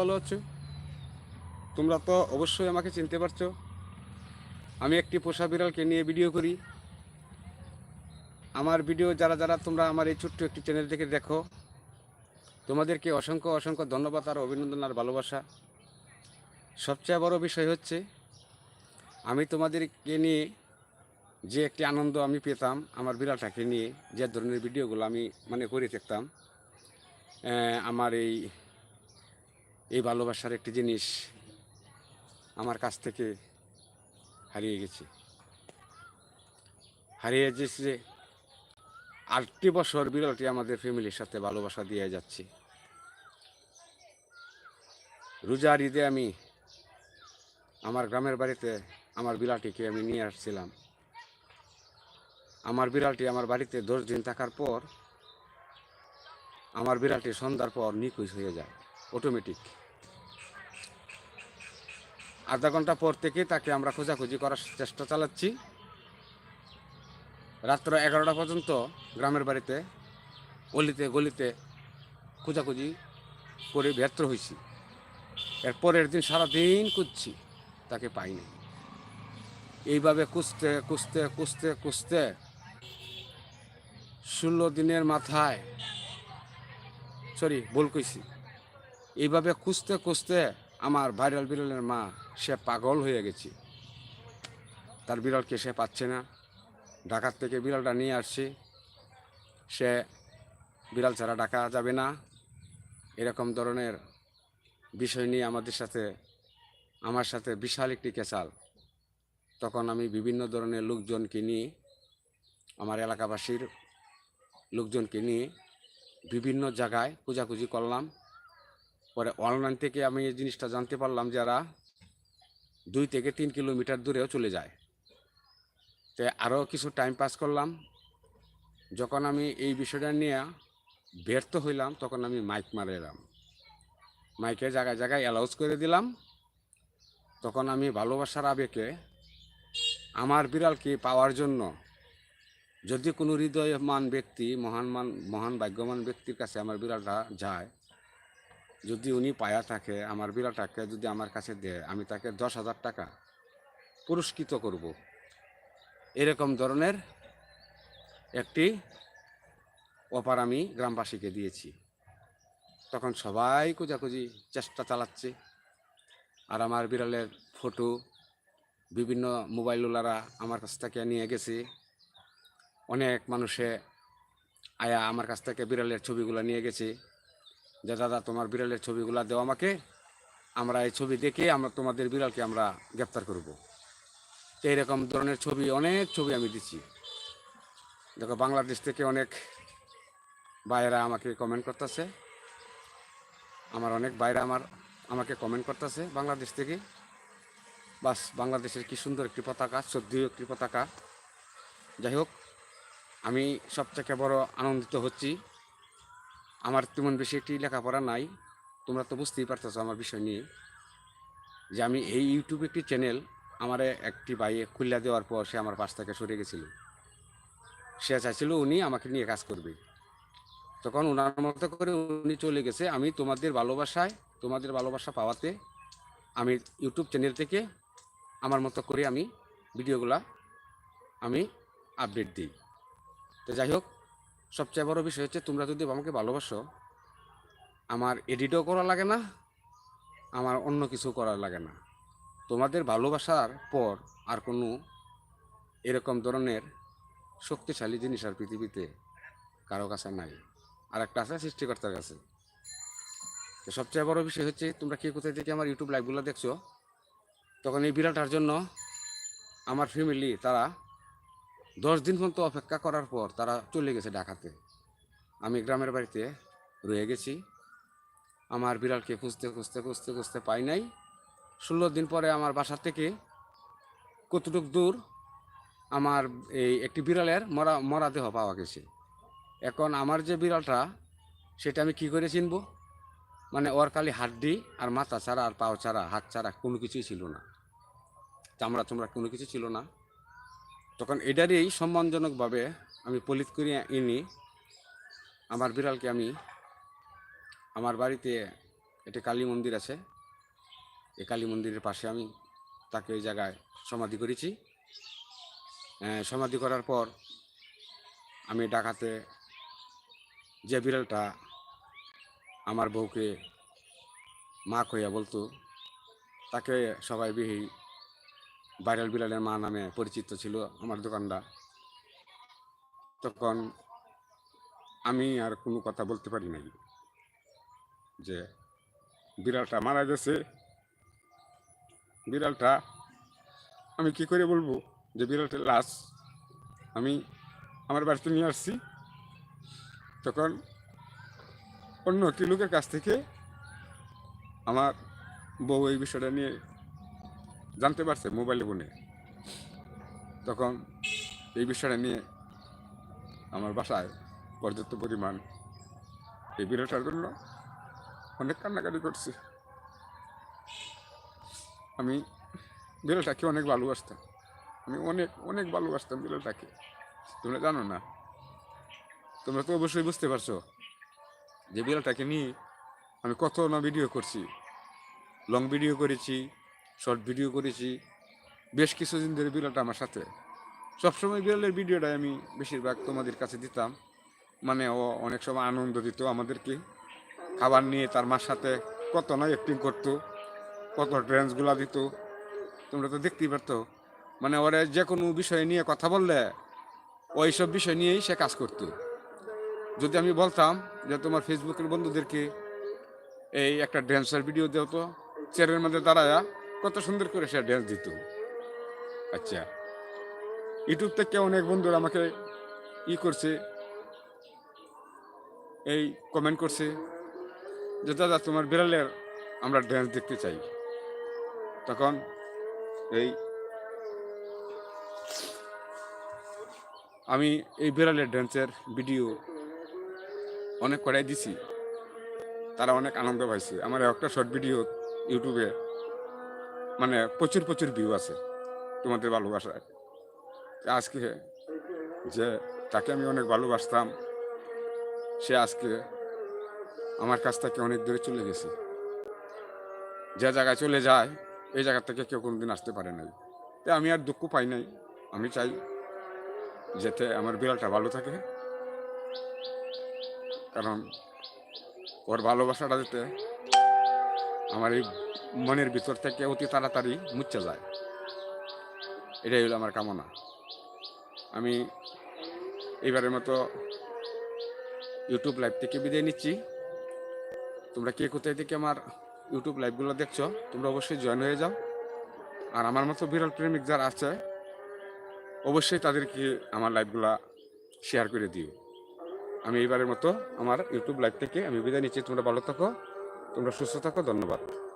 ভালো আছো? তোমরা তো অবশ্যই আমাকে চিনতে পারছ। আমি একটি পোষা বিড়ালকে নিয়ে ভিডিও করি। আমার ভিডিও যারা যারা তোমরা আমার এই ছোট্ট একটি চ্যানেল থেকে দেখো, তোমাদেরকে অসংখ্য অসংখ্য ধন্যবাদ আর অভিনন্দন আর ভালোবাসা। সবচেয়ে বড় বিষয় হচ্ছে, আমি তোমাদেরকে নিয়ে যে একটি আনন্দ আমি পেতাম আমার বিড়ালটাকে নিয়ে, যে ধরনের ভিডিওগুলো আমি মানে করে থাকতাম আমার এই এই ভালোবাসার একটি জিনিস আমার কাছ থেকে হারিয়ে গেছে। হারিয়ে গেছে আটটি বছর বিড়ালটি আমাদের ফ্যামিলির সাথে ভালোবাসা দিয়ে যাচ্ছে। রোজার ঈদে আমি আমার গ্রামের বাড়িতে আমার বিড়ালটিকে আমি নিয়ে আসছিলাম। আমার বিড়ালটি আমার বাড়িতে দশ দিন থাকার পর আমার বিড়ালটি সন্ধ্যার পর নিখোঁজ হয়ে যায় অটোমেটিক আধা ঘণ্টা পর থেকে তাকে আমরা খোঁজাখুঁজি করার চেষ্টা চালাচ্ছি। রাত্র এগারোটা পর্যন্ত গ্রামের বাড়িতে গলিতে গলিতে খোঁজাখুঁজি করে ব্যর্থ হয়েছি। এর পরের দিন সারাদিন খুঁজছি, তাকে পাইনি এইভাবে খুঁজতে খুঁজতে খুঁজতে খুঁজতে ষোলো দিনের মাথায়, সরি, ভুল কইছি। এইভাবে খুঁজতে খুঁজতে আমার ভাইরাল বিড়ালের মা সে পাগল হয়ে গেছে। তার বিড়ালকে সে পাচ্ছে না। ঢাকার থেকে বিড়ালটা নিয়ে আসছে। সে বিড়াল ছাড়া ডাকা যাবে না। এরকম ধরনের বিষয় নিয়ে আমাদের সাথে, আমার সাথে বিশাল একটি কেচাল তখন আমি বিভিন্ন ধরনের লোকজনকে নিয়ে, আমার এলাকাবাসীর লোকজনকে নিয়ে বিভিন্ন জায়গায় খোঁজাখুঁজি করলাম। পরে অনলাইন থেকে আমি এই জিনিসটা জানতে পারলাম যারা দুই থেকে তিন কিলোমিটার দূরেও চলে যায়। তো আরও কিছু টাইম পাস করলাম। যখন আমি এই বিষয়টা নিয়ে ব্যর্থ হইলাম, তখন আমি মাইক মারে এলাম। মাইকে জায়গায় জায়গায় অ্যালাউজ করে দিলাম। তখন আমি ভালোবাসার আবেগে আমার বিড়ালকে পাওয়ার জন্য যদি কোনো হৃদয়মান ব্যক্তি, মহান মান, মহান ভাগ্যমান ব্যক্তির কাছে আমার বিড়ালটা যায় যদি উনি পায়া থাকে, আমার বিড়ালটাকে যদি আমার কাছে দেয়, আমি তাকে দশ হাজার টাকা পুরস্কৃত করব। এরকম ধরনের একটি অপার আমি গ্রামবাসীকে দিয়েছি। তখন সবাই খোঁজাখুঁজি, চেষ্টা চালাচ্ছে। আর আমার বিড়ালের ফটো বিভিন্ন মোবাইলওয়ালারা আমার কাছ থেকে নিয়ে গেছে। অনেক মানুষে আয়া আমার কাছ থেকে বিড়ালের ছবিগুলো নিয়ে গেছে। যে, দাদা, তোমার বিড়ালের ছবিগুলো দেও আমাকে। আমরা এই ছবি দেখে আমরা, তোমাদের বিড়ালকে আমরা গ্রেপ্তার করব। তো এরকম ধরনের ছবি, অনেক ছবি আমি দিচ্ছি দেখো, বাংলাদেশ থেকে অনেক ভাইয়েরা আমাকে কমেন্ট করতেছে। আমার অনেক ভাইরা আমার, আমাকে কমেন্ট করতেছে বাংলাদেশ থেকে। বাস, বাংলাদেশের কি সুন্দর একটি পতাকা, শ্রদ্ধীয় একটি পতাকা। যাই হোক, আমি সবথেকে বড় আনন্দিত হচ্ছি। আমার তেমন বেশি একটি লেখাপড়া নাই। তোমরা তো বুঝতেই পারতেছো আমার বিষয় নিয়ে যে আমি এই ইউটিউব একটি চ্যানেল আমার একটি ভাইয়ে খুল্লা দেওয়ার পর সে আমার পাশ থেকে সরে গেছিল। সে চাইছিল উনি আমাকে নিয়ে কাজ করবে। তখন ওনার মতো করে উনি চলে গেছে। আমি তোমাদের ভালোবাসায়, তোমাদের ভালোবাসা পাওয়াতে আমি ইউটিউব চ্যানেল থেকে আমার মতো করে আমি ভিডিওগুলা আমি আপডেট দিই। তো যাই হোক সবচেয়ে বড় বিষয় হচ্ছে তোমরা যদি আমাকে ভালোবাসো, আমার এডিটও করা লাগে না, আমার অন্য কিছু করা লাগে না। তোমাদের ভালোবাসার পর আর কোনো এরকম ধরনের শক্তিশালী জিনিস আর পৃথিবীতে কারও কাছে নাই। আর একটা আছে সৃষ্টিকর্তার কাছে। তো সবচেয়ে বড় বিষয় হচ্ছে, তোমরা কে কোথায় থেকে আমার ইউটিউব লাইভগুলো দেখছ, তখন এই বিড়ালটার জন্য আমার ফ্যামিলি তারা দশ দিন পর্যন্ত অপেক্ষা করার পর তারা চলে গেছে ঢাকাতে। আমি গ্রামের বাড়িতে রয়ে গেছি। আমার বিড়ালকে খুঁজতে খুঁজতে খুঁজতে খুঁজতে পাই নাই। ষোলো দিন পরে আমার বাসা থেকে কতটুক দূর আমার এই একটি বিড়ালের মরা মরা দেহ পাওয়া গেছে। এখন আমার যে বিড়ালটা, সেটা আমি কি করে চিনব? মানে ওর খালি হাড্ডি আর মাথা ছাড়া আর পাও ছাড়া, হাত ছাড়া কোনো কিছুই ছিল না। চামড়া চামড়া কোনো কিছু ছিল না। তখন এটারই সম্মানজনকভাবে আমি পলিত করে এনে আমার বিড়ালকে আমি আমার বাড়িতে একটি কালী মন্দির আছে। এই কালী মন্দিরের পাশে আমি তাকে ওই জায়গায় সমাধি করেছি। সমাধি করার পর আমি ডাকাতে যে বিড়ালটা আমার বউকে মা কইয়া বলতো, তাকে সবাই বিহি ভাইরাল বিড়ালের মা নামে পরিচিত ছিল আমার দোকানটা। তখন আমি আর কোনো কথা বলতে পারি নাই যে বিড়ালটা মারা গেছে। বিড়ালটা, আমি কি করে বলব যে বিড়ালটার লাশ আমি আমার বাড়িতে নিয়ে আসছি। তখন অন্য একটি লোকের কাছ থেকে আমার বউ এই বিষয়টা নিয়ে জানতে পারছে মোবাইলে ফোনে। তখন এই বিষয়টা নিয়ে আমার বাসায় পর্যাপ্ত পরিমাণ এই বিড়ালটার জন্য অনেক কান্নাকাটি করছি। আমি বিড়ালটাকে অনেক ভালোবাসতাম। আমি অনেক অনেক ভালোবাসতাম বিড়ালটাকে তোমরা জানো না। তোমরা তো অবশ্যই বুঝতে পারছ যে বিড়ালটাকে নিয়ে আমি কত না ভিডিও করছি। লং ভিডিও করেছি শর্ট ভিডিও করেছি। বেশ কিছুদিন ধরে বিড়ালটা আমার সাথে। সবসময় বিড়ালের ভিডিওটাই আমি বেশিরভাগ তোমাদের কাছে দিতাম। মানে ও অনেক সময় আনন্দ দিত আমাদেরকে। খাবার নিয়ে তার মার সাথে কত না অ্যাক্টিং করতো, কত ড্যান্সগুলা দিত। তোমরা তো দেখতেই পারতো। মানে ওরা যে কোনো বিষয় নিয়ে কথা বললে ওই সব বিষয় নিয়েই সে কাজ করতো। যদি আমি বলতাম যে তোমার ফেসবুকের বন্ধুদেরকে এই একটা ড্যান্সের ভিডিও দেও তো চেয়ারের মধ্যে দাঁড়ায়া কত সুন্দর করে সে ড্যান্স দিত। আচ্ছা ইউটিউব থেকে অনেক বন্ধুরা আমাকে ই করছে, এই কমেন্ট করছে যে, দাদা, তোমার বিড়ালের আমরা ড্যান্স দেখতে চাই। তখন এই আমি এই বিড়ালের ড্যান্সের ভিডিও অনেক করাই দিছি। তারা অনেক আনন্দ পাইছে। আমার একটা শর্ট ভিডিও ইউটিউবে মানে প্রচুর প্রচুর ভিউ আছে তোমাদের ভালোবাসায় আজকে যে তাকে আমি অনেক ভালোবাসতাম, সে আজকে আমার কাছ থেকে অনেক দূরে চলে গেছে। যে জায়গায় চলে যায়, এই জায়গা থেকে কেউ কোনোদিন আসতে পারে নাই। তাই আমি আর দুঃখ পাই নাই। আমি চাই যাতে আমার বিড়ালটা ভালো থাকে। কারণ ওর ভালোবাসাটা যাতে আমার এই মনের ভিতর থেকে অতি তাড়াতাড়ি মুচ্ছে যায়। এটাই হলো আমার কামনা। আমি এইবারের মতো ইউটিউব লাইভ থেকে বিদায় নিচ্ছি। তোমরা কে কোথায় থেকে আমার ইউটিউব লাইভগুলো দেখছ, তোমরা অবশ্যই জয়েন হয়ে যাও। আর আমার মতো বিরল প্রেমিক যারা আছে, অবশ্যই তাদেরকে আমার লাইভগুলা শেয়ার করে দিও। আমি এইবারের মতো আমার ইউটিউব লাইভ থেকে আমি বিদায় নিচ্ছি। তোমরা ভালো থাকো, তোমরা সুস্থ থাকো, ধন্যবাদ।